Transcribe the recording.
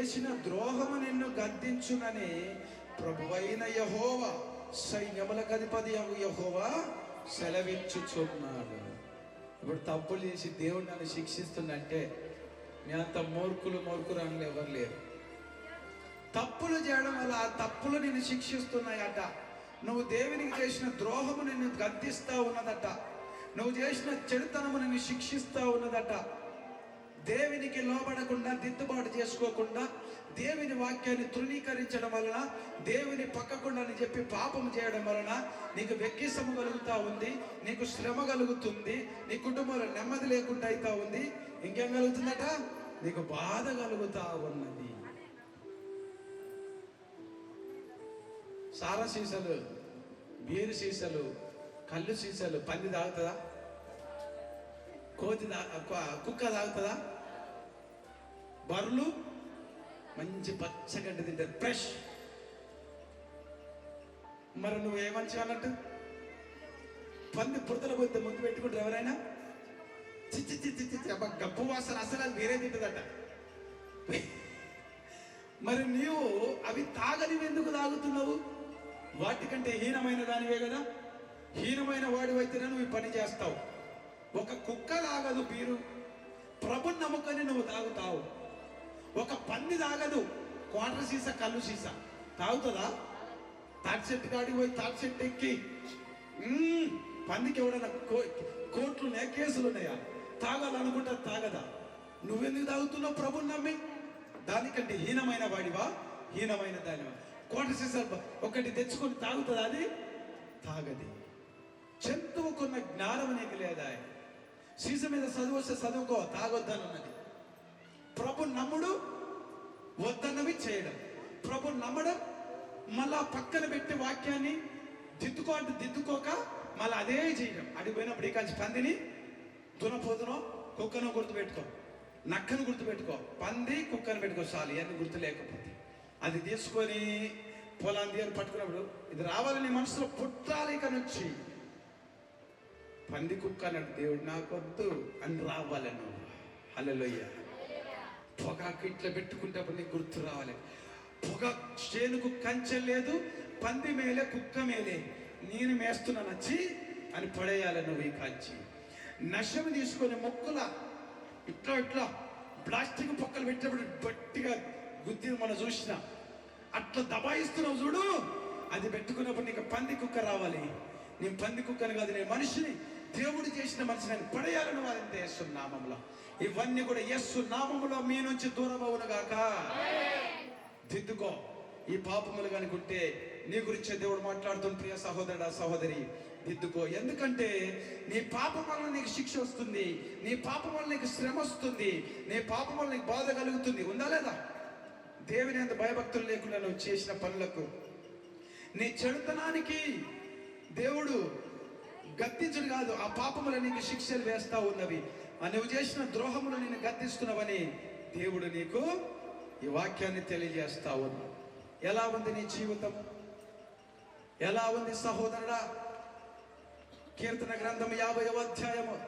చేసిన ద్రోహము నిన్ను గద్దించునని ప్రభువైన యహోవ సైన్యములకు అధిపతి యహోవా సెలవిచ్చుచున్నాడు. ఇప్పుడు తప్పులు చేసి దేవుడు నన్ను శిక్షిస్తుందంటే మీ అంత మూర్ఖులు మూర్ఖురాలు ఎవరు లేరు. తప్పులు చేయడం వల్ల ఆ తప్పులు నిన్ను శిక్షిస్తున్నాయట. నువ్వు దేవునికి చేసిన ద్రోహము నిన్ను గద్దిస్తా ఉన్నదట. నువ్వు చేసిన చెడుతనము నిన్ను శిక్షిస్తా ఉన్నదట. దేవునికి లోబడకుండా దిద్దుబాటు చేసుకోకుండా దేవుని వాక్యాన్ని తృణీకరించడం వలన దేవుని పక్కకుండా అని చెప్పి పాపం చేయడం వలన నీకు వెక్కిసము కలుగుతూ ఉంది నీకు శ్రమ కలుగుతుంది నీ కుటుంబంలో నెమ్మది లేకుండా అవుతా ఉంది. ఇంకేం కలుగుతుందట? నీకు బాధ కలుగుతా ఉన్నది. సారా సీసాలు బీరు సీసాలు కళ్ళు సీసాలు పంది తాగుతుందా? కోతి దా కుక్క తాగుతుందా? బర్రెలు మంచి పచ్చగడ్డి తింటారు ఫ్రెష్ మరి నువ్వు అన్నట్టు? పంది పుడతల కొద్ది ముద్దు పెట్టుకుంటారు ఎవరైనా? చిచ్చి చిచ్చి చిచ్చి అబ్బా గబ్బు వాసన అసలు అది వేరే తింటుందట. మరి నీవు అవి తాగనివి ఎందుకు తాగుతున్నావు? వాటికంటే హీనమైన దానివే కదా. హీనమైన వాడివైతేనే నువ్వు పని చేస్తావు. ఒక కుక్క తాగదు బీరు. ప్రభు నమ్మకని నువ్వు తాగుతావు. ఒక పంది తాగదు. క్వార్టర్ సీసా కళ్ళు సీసా. తాగుతుందా? తాటి చెట్టు కాడికి పోయి తాటి చెట్టు ఎక్కి. పందికి ఎవడన్నా కో కోట్లు ఉన్నాయా కేసులు ఉన్నాయా? తాగాలనుకుంటా తాగదా? నువ్వెందుకు తాగుతున్నావు ప్రభుని నమ్మి? దానికంటే హీనమైన వాడివా? హీనమైన దానివా? కోట సీసా ఒకటి తెచ్చుకొని తాగుతుందా అది? తాగది. జంతువుకున్న జ్ఞానం నీకు లేదా? సీస మీద చదువు వస్తే చదువుకో తాగొద్దనున్నది ప్రభు నమ్ముడు వద్దన్నవి చేయడం. ప్రభు నమ్మడం మళ్ళా పక్కన పెట్టి వాక్యాన్ని దిద్దుకో అంటే దిద్దుకోక మళ్ళీ అదే చేయడం. అడిగిపోయినప్పుడు ఇక పందిని దునపోతునో కుక్కను గుర్తుపెట్టుకో. నక్కను గుర్తుపెట్టుకో. పంది కుక్కను పెట్టుకో చాలు ఇవన్నీ గుర్తు లేకపోతే. అది తీసుకొని పొలాన్ని తీయని పట్టుకున్నప్పుడు ఇది రావాలని మనసులో పుట్టాలి ఇక నుంచి. పంది కుక్క అన్నాడు దేవుడు నాకొద్దు అని రావాలి నువ్వు. పొగాకు ఇట్లా పెట్టుకుంటప్పుడు నీకు గుర్తు రావాలి. పొగ చేనుకు కంచె లేదు పంది మేలే కుక్క మేలే. నేను మేస్తున్నాను నచ్చి అని పడేయాలి నువ్వు ఈ కంచి. నశము తీసుకొని మొక్కుల ఇట్లా ఇట్లా ప్లాస్టిక్ పొక్కలు పెట్టినప్పుడు గట్టిగా గుద్ది మనం చూసిన. అట్లా దబాయిస్తున్నావు చూడు. అది పెట్టుకున్నప్పుడు నీకు పంది కుక్క రావాలి. నేను పంది కుక్కను కాదు నేను మనిషిని. దేవుడు చేసిన మనిషిని నేను పడేయాలని వారంటే యేసు నామంలో. ఇవన్నీ కూడా యస్సు నామంలో మీ నుంచి దూరం అవునుగాక దిద్దుకో. ఈ పాపములు కనుకుంటే నీ గురించే దేవుడు మాట్లాడుతున్న ప్రియ సహోదరుడా సహోదరి. దిద్దుకో. ఎందుకంటే నీ పాపం వల్ల నీకు శిక్ష వస్తుంది. నీ పాపం వల్ల నీకు శ్రమ వస్తుంది. నీ పాపం వల్ల నీకు బాధ కలుగుతుంది. ఉందా లేదా? దేవుని అంత భయభక్తులు లేకుండా నువ్వు చేసిన పనులకు నీ చెడుతనానికి దేవుడు గద్దించడు కాదు ఆ పాపములు నీకు శిక్షలు వేస్తా ఉన్నవి. ఆ నువ్వు చేసిన ద్రోహములు నేను గద్దిస్తున్నవని దేవుడు నీకు ఈ వాక్యాన్ని తెలియజేస్తా ఉన్నాడు. ఎలా ఉంది నీ జీవితం? ఎలా ఉంది సహోదరుడా? కీర్తన గ్రంథం యాభై అధ్యాయము.